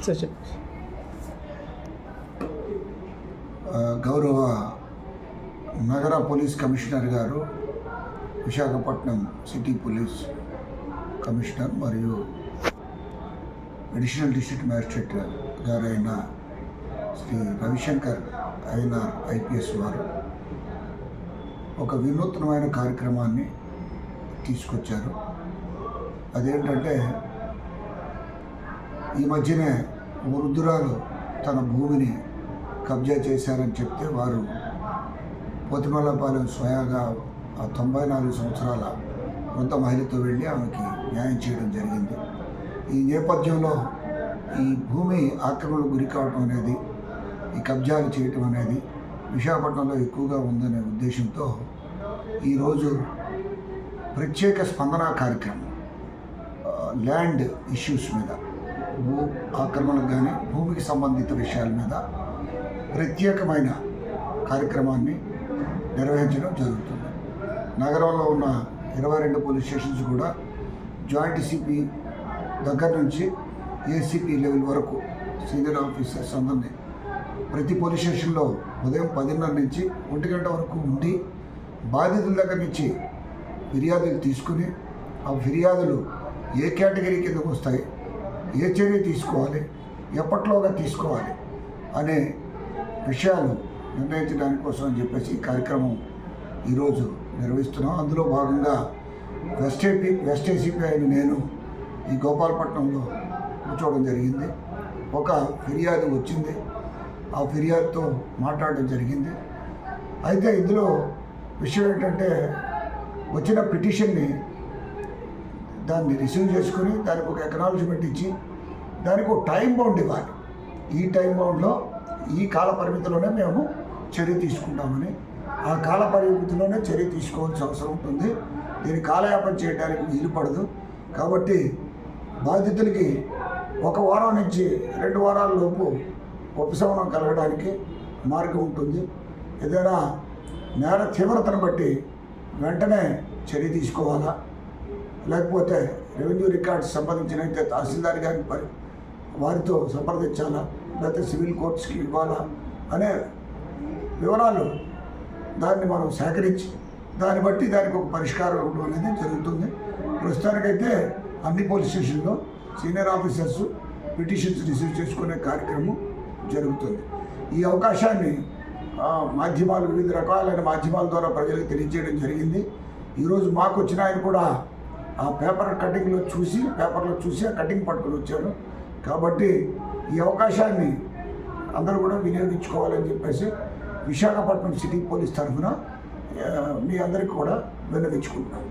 Sir చెప్పు గౌరవ నగర పోలీస్ కమిషనర్ గారు విశాఖపట్నం సిటీ పోలీస్ కమిషనర్ మరియు అడిషనల్ డిస్ట్రిక్ట్ మ్యాజిస్ట్రేట్ గారైన శ్రీ రవిశంకర్ అయిన ఐపీఎస్ వారు ఒక వినూత్నమైన కార్యక్రమాన్ని తీసుకొచ్చారు. అదేంటంటే ఈ మధ్యనే వృద్ధురాలు తన భూమిని కబ్జా చేశారని చెప్తే వారు పోతిమల్లపాలెం స్వయంగా ఆ తొంభై నాలుగు సంవత్సరాల వృద్ధ మహిళతో వెళ్ళి ఆమెకి న్యాయం చేయడం జరిగింది. ఈ నేపథ్యంలో ఈ భూమి ఆక్రమణకు గురి కావడం అనేది ఈ కబ్జాలు చేయటం అనేది విశాఖపట్నంలో ఎక్కువగా ఉందనే ఉద్దేశంతో ఈరోజు ప్రత్యేక స్పందన కార్యక్రమం ల్యాండ్ ఇష్యూస్ మీద. భూ ఆక్రమణకు కానీ భూమికి సంబంధిత విషయాల మీద ప్రత్యేకమైన కార్యక్రమాన్ని నిర్వహించడం జరుగుతుంది. నగరంలో ఉన్న ఇరవై రెండు పోలీస్ స్టేషన్స్ కూడా జాయింట్ సిపి దగ్గర నుంచి ఏసీపీ లెవెల్ వరకు సీనియర్ ఆఫీసర్స్ అందరినీ ప్రతి పోలీస్ స్టేషన్లో ఉదయం పదిన్నర నుంచి ఒంటి గంట వరకు ఉండి బాధితుల దగ్గర నుంచి ఫిర్యాదులు తీసుకుని ఆ ఫిర్యాదులు ఏ కేటగిరీ కిందకు వస్తాయి ఏ చర్య తీసుకోవాలి? ఎప్పట్లోగా తీసుకోవాలి? అనే విషయాలు నిర్ణయించడానికి కోసం అని చెప్పేసి ఈ కార్యక్రమం ఈరోజు నిర్వహిస్తున్నాం. అందులో భాగంగా వెస్ట్ ఏపీ వెస్ట్ ఏసీపీ అయిన నేను ఈ గోపాలపట్నంలో కూర్చోవడం జరిగింది. ఒక ఫిర్యాదు వచ్చింది. ఆ ఫిర్యాదుతో మాట్లాడడం జరిగింది. అయితే ఇందులో విషయం ఏంటంటే వచ్చిన పిటిషన్ని దాన్ని రిసీవ్ చేసుకుని దానికి ఒక ఎకనాలజ్మెంట్ ఇచ్చి దానికి ఒక టైం బౌండ్ ఇవ్వాలి. ఈ టైం బౌండ్లో ఈ కాల పరిమితిలోనే మేము చర్య తీసుకుంటామని ఆ కాల పరిమితిలోనే చర్య తీసుకోవాల్సిన అవసరం ఉంటుంది. దీన్ని కాలయాపన చేయడానికి వీలు పడదు. కాబట్టి బాధితులకి ఒక వారం నుంచి రెండు వారాల లోపు ఉపశమనం కలగడానికి మార్గం ఉంటుంది. ఏదైనా నేర తీవ్రతను బట్టి వెంటనే చర్య తీసుకోవాలా? లేకపోతే రెవెన్యూ రికార్డ్స్ సంబంధించినైతే అయితే తహసీల్దార్ గారి వారితో సంప్రదించాలా? లేకపోతే సివిల్ కోర్ట్స్కి ఇవ్వాలా? అనే వివరాలు దాన్ని మనం సేకరించి దాన్ని బట్టి దానికి ఒక పరిష్కారం ఇవ్వడం అనేది జరుగుతుంది. ప్రస్తుతానికైతే అన్ని పోలీస్ స్టేషన్లో సీనియర్ ఆఫీసర్స్ పిటిషన్స్ రిసీవ్ చేసుకునే కార్యక్రమం జరుగుతుంది. ఈ అవకాశాన్ని మాధ్యమాలు వివిధ రకాలైన మాధ్యమాల ద్వారా ప్రజలకు తెలియజేయడం జరిగింది. ఈరోజు మాకు వచ్చిన ఆయన కూడా ఆ పేపర్ కటింగ్లో చూసి పేపర్లో చూసి ఆ కటింగ్ పట్టుకొని వచ్చారు. కాబట్టి ఈ అవకాశాన్ని అందరూ కూడా వినియోగించుకోవాలని చెప్పేసి విశాఖపట్నం సిటీ పోలీస్ తరఫున మీ అందరికీ కూడా విన్నవించుకుంటున్నాను.